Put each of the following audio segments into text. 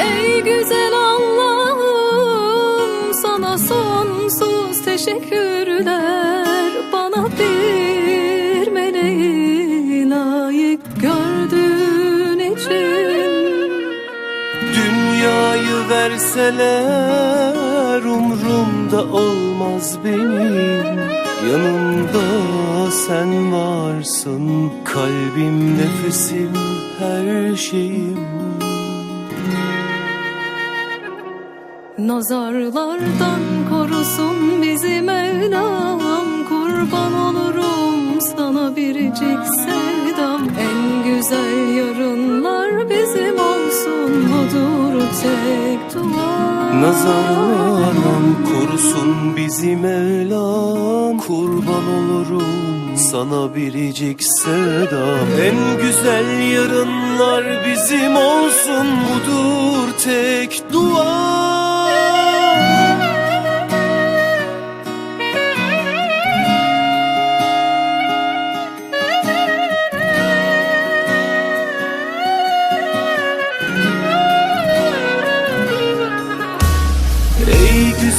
Ey güzel Allah'ım sana sonsuz teşekkürler. Bana bir meleği layık gördüğün için. Dünyayı verseler umrumda olmaz benim. Yanımda sen varsın Kalbim, nefesim, her şeyim Nazarlardan korusun bizi Mevlam. Kurban olurum sana biricik sevdam. En güzel yarınlar bizim olsun. Budur tek dua Nazarlardan korusun bizi Mevlam. Kurban olurum sana biricik sevdam. En güzel yarınlar bizim olsun. Budur tek dua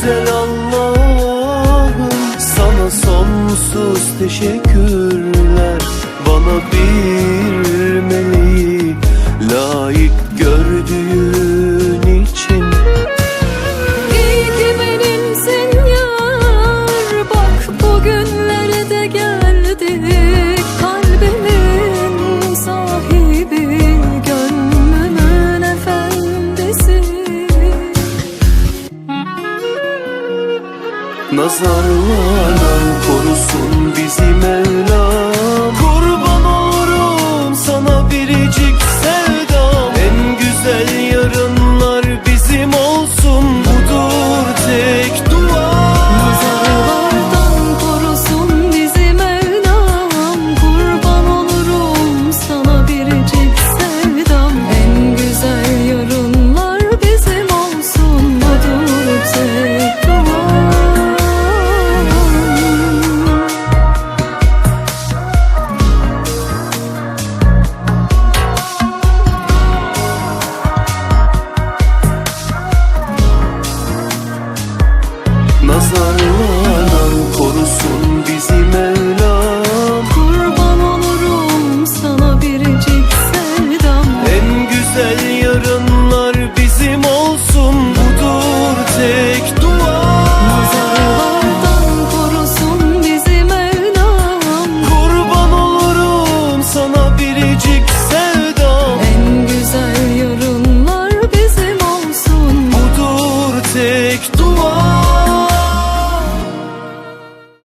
güzel Allah'ım. Sana sonsuz teşekkürler Nazarlardan korusun bizi Mevlam biricik sevdam